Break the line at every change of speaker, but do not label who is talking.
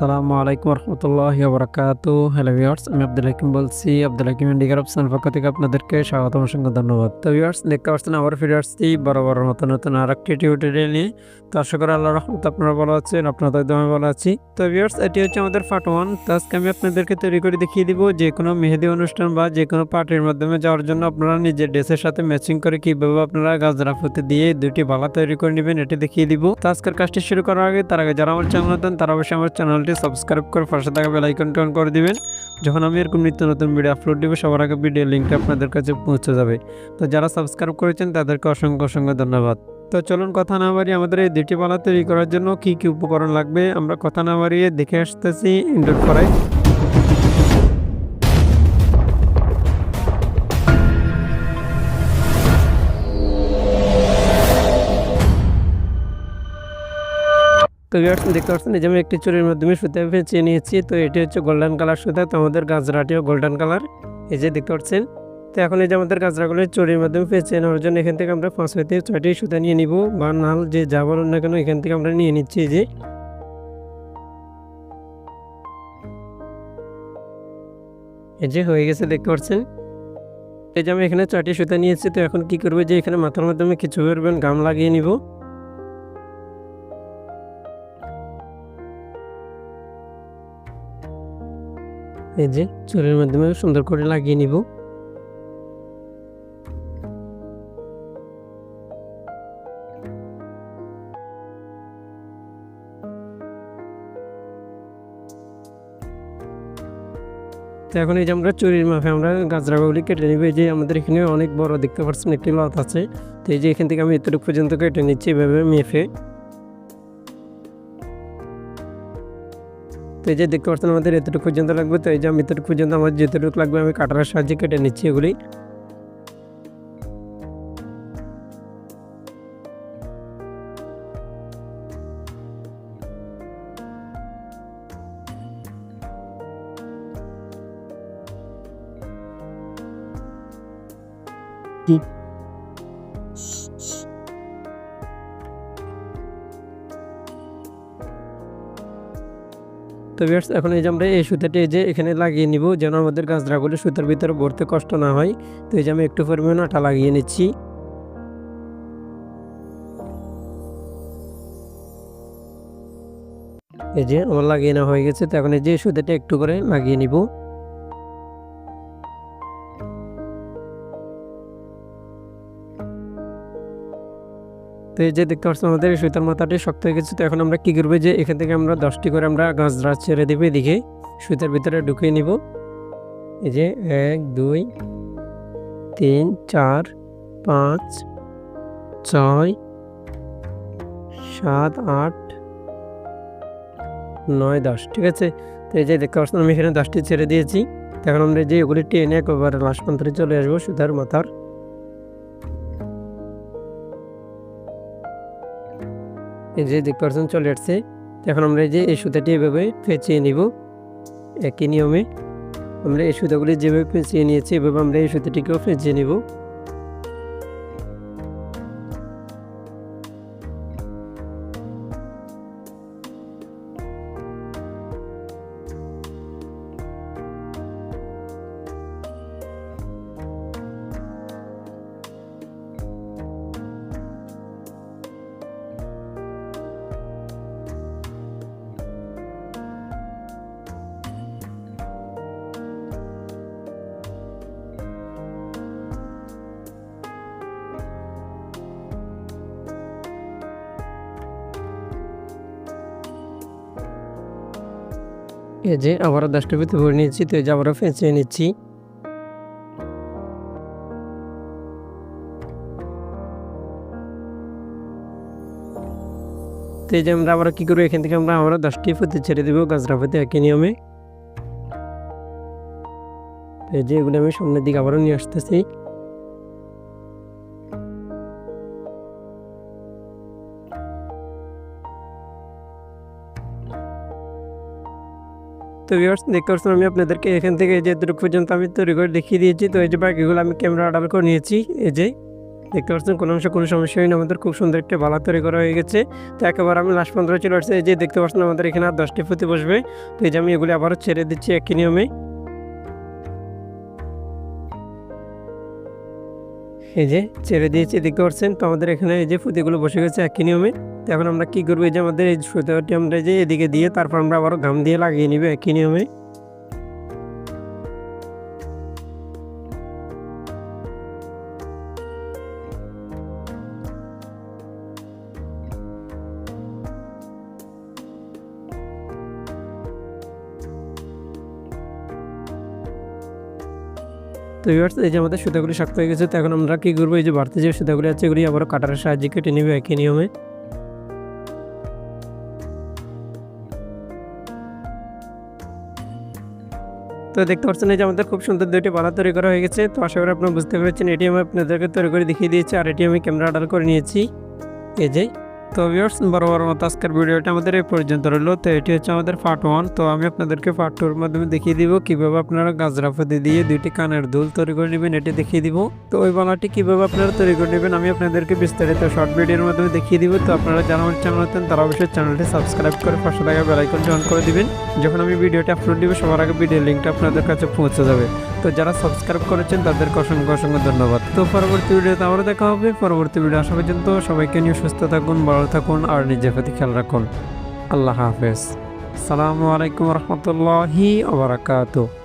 সালামু আলাইকুম রহমতুল্লাহ বরকাত হ্যালো ভিওর্স আমি আব্দুল হাকিম বলছি আব্দুল হাকিম ইন্ডিকার অপশন পক্ষ থেকে আপনাদেরকে স্বাগতম অসংখ্য ধন্যবাদ তো ভিওর্স দেখতে পাচ্ছেন আবার ফিরে আসছি বরাবর নতুন নতুন আর একটি টিউটোরিয়াল নিয়ে তো আশা করি আল্লাহ রহমত আপনারা ভালো আছেন আপনাদের দমে ভালো আছি তো ভিওর্স এটি হচ্ছে আমাদের পার্ট ওয়ান তো আজকে আমি আপনাদেরকে তৈরি করে দেখিয়ে দিব যে কোনো মেহেদি অনুষ্ঠান বা যে কোনো পার্টির মাধ্যমে যাওয়ার জন্য আপনারা নিজের ড্রেসের সাথে ম্যাচিং করে কীভাবে আপনারা গাজরা ফুতে দিয়ে দুটি ভালা তৈরি করে নেবেন এটি দেখিয়ে দিব তো আজকের কাজটি শুরু করার আগে তার আগে যারা আমার চ্যানেল তারা অবশ্যই আমার চ্যানেল চ্যানেলটি সাবস্ক্রাইব করে পাশে থাকা বেলাইকনটি অন করে দিবেন যখন আমি এরকম নিত্য নতুন ভিডিও আপলোড দিব সবার আগে ভিডিও লিঙ্কটা আপনাদের কাছে পৌঁছে যাবে তো যারা সাবস্ক্রাইব করেছেন তাদেরকে অসংখ্য অসংখ্য ধন্যবাদ তো চলুন কথা না বাড়িয়ে আমাদের এই দুটি পালা তৈরি করার জন্য কি কি উপকরণ লাগবে আমরা কথা না বাড়িয়ে দেখে আসতেছি ইনডোর করাই তো দেখতে পাচ্ছেন এই যে আমি একটি চুরির মাধ্যমে সুতা ফেঁচিয়ে নিয়েছি তো এটি হচ্ছে গোল্ডেন কালার সুতা তো আমাদের গাজরাটিও গোল্ডেন কালার এই যে দেখতে পাচ্ছেন তো এখন এই যে আমাদের গাজরাগুলো চুরির মাধ্যমে ফেঁচিয়ে নেওয়ার জন্য এখান থেকে আমরা পাঁচ হইতে ছয়টি সুতা নিয়ে নিব বা নাল যে যা বলুন না কেন এখান থেকে আমরা নিয়ে নিচ্ছি যে এই যে হয়ে গেছে দেখতে পাচ্ছেন এই যে আমি এখানে চারটি সুতা নিয়েছি তো এখন কি করবো যে এখানে মাথার মাধ্যমে কিছু করবেন গাম লাগিয়ে নিব এই যে চুলের মাধ্যমে সুন্দর করে লাগিয়ে নিব তো এখন এই যে আমরা চুরির মাফে আমরা গাছরাগুলি কেটে নিবো এই যে আমাদের এখানে অনেক বড় দেখতে পাচ্ছেন একটি লত আছে তো এই যে এখান থেকে আমি এতটুকু পর্যন্ত কেটে নিচ্ছি এভাবে মেফে তো এই যে দেখতে পাচ্ছেন আমাদের এতটুকু পর্যন্ত লাগবে তো এই যে আমি এতটুকু পর্যন্ত আমার যেতটুকু লাগবে আমি কাটার সাহায্যে কেটে নিচ্ছি এগুলি Thank তো বিয়ার্স এখন এই যে আমরা এই সুতাটি যে এখানে লাগিয়ে নিব যেন আমাদের গাছ করে সুতার ভিতরে ভরতে কষ্ট না হয় তো এই যে আমি একটু পরিমাণ আটা লাগিয়ে নিচ্ছি এই যে আমার লাগিয়ে নেওয়া হয়ে গেছে তো এখন এই যে সুতাটা একটু করে লাগিয়ে নিব তো এই যে দেখতে পাচ্ছি আমাদের সুতার মাথাটি শক্ত হয়ে গেছে তো এখন আমরা কী করবো যে এখান থেকে আমরা দশটি করে আমরা গাছরা ছেড়ে দেবো এদিকে সুতার ভিতরে ঢুকিয়ে নিব এই যে এক দুই তিন চার পাঁচ ছয় সাত আট নয় দশ ঠিক আছে তো এই যে দেখতে পাচ্ছি আমি এখানে দশটি ছেড়ে দিয়েছি এখন আমরা যে ওগুলি টেনে একবার লাশ চলে আসবো সুতার মাথার যে দেখতে পাচ্ছেন চলে আসছে এখন আমরা এই যে এই সুতাটি এভাবে পেঁচিয়ে নিব একই নিয়মে আমরা এই সুতাগুলি যেভাবে পেঁচিয়ে নিয়েছি এভাবে আমরা এই সুতাটিকেও পেঁচিয়ে নিব এই যে আবারও দশটার ভিতরে ভরে নিয়েছি তো এই যে আবারও ফেঁচিয়ে নিচ্ছি তো এই যে আমরা আবার কী করবো এখান থেকে আমরা আমরা দশটি ফুতে ছেড়ে দেবো গাছরা ফুতে একই নিয়মে এই যে এগুলো আমি সামনের দিকে আবারও নিয়ে আসতেছি তো ভিউয়ার্স দেখতে পাচ্ছেন আমি আপনাদেরকে এখান থেকে যে দুটো পর্যন্ত আমি তৈরি করে দেখিয়ে দিয়েছি তো এই যে বাকিগুলো আমি ক্যামেরা ডাবল করে নিয়েছি এই যে দেখতে পাচ্ছেন কোনো অংশ কোনো সমস্যা হয়নি আমাদের খুব সুন্দর একটা ভালো তৈরি করা হয়ে গেছে তো একেবারে আমি লাস্ট পনেরো চলে আসছে এই যে দেখতে পাচ্ছেন আমাদের এখানে আর দশটি ফুতে বসবে তো এই যে আমি এগুলি আবারও ছেড়ে দিচ্ছি একই নিয়মে এই যে ছেড়ে দিয়েছি দেখতে পাচ্ছেন তো আমাদের এখানে এই যে ফুতিগুলো বসে গেছে একই নিয়মে এখন আমরা কি করবো যে আমাদের এই সুতোটি আমরা যে এদিকে দিয়ে তারপর আমরা আবার ঘাম দিয়ে লাগিয়ে নিবে একই নিয়মে তো এবার এই যে আমাদের সুতাগুলি শক্ত হয়ে গেছে তো এখন আমরা কী করবো এই যে বাড়তি যে সুতাগুলি আছে এগুলি আবারও কাটারের সাহায্যে কেটে নেবে একই নিয়মে তো দেখতে পাচ্ছেন এই যে আমাদের খুব সুন্দর দুইটি বালা তৈরি করা হয়ে গেছে তো আশা করি আপনারা বুঝতে পেরেছেন এটি আমি আপনাদেরকে তৈরি করে দেখিয়ে দিয়েছি আর এটি আমি ক্যামেরা অর্ডার করে নিয়েছি এই যে তো ভিউর্স বড় মতো আজকের ভিডিওটা আমাদের এই পর্যন্ত রইল তো এটি হচ্ছে আমাদের পার্ট ওয়ান তো আমি আপনাদেরকে পার্ট টুর মাধ্যমে দেখিয়ে দিব কিভাবে আপনারা গাজরা ফাঁদি দিয়ে দুইটি কানের দুল তৈরি করে নেবেন এটি দেখিয়ে দিব তো ওই বালাটি কিভাবে আপনারা তৈরি করে নেবেন আমি আপনাদেরকে বিস্তারিত শর্ট ভিডিওর মাধ্যমে দেখিয়ে দিব তো আপনারা যারা আমার চ্যানেল আছেন তারা অবশ্যই চ্যানেলটি সাবস্ক্রাইব করে পাশে থাকা বেলাইকন জয়েন করে দিবেন যখন আমি ভিডিওটি আপলোড দিব সবার আগে ভিডিও লিঙ্কটা আপনাদের কাছে পৌঁছে যাবে তো যারা সাবস্ক্রাইব করেছেন তাদেরকে অসংখ্য অসংখ্য ধন্যবাদ তো পরবর্তী ভিডিওতে আবারও দেখা হবে পরবর্তী ভিডিও আসা পর্যন্ত সবাইকে নিয়ে সুস্থ থাকুন ভালো থাকুন আর নিজের প্রতি খেয়াল রাখুন আল্লাহ হাফেজ সালামু আলাইকুম রহমতুল্লাহি ওবরাকাতু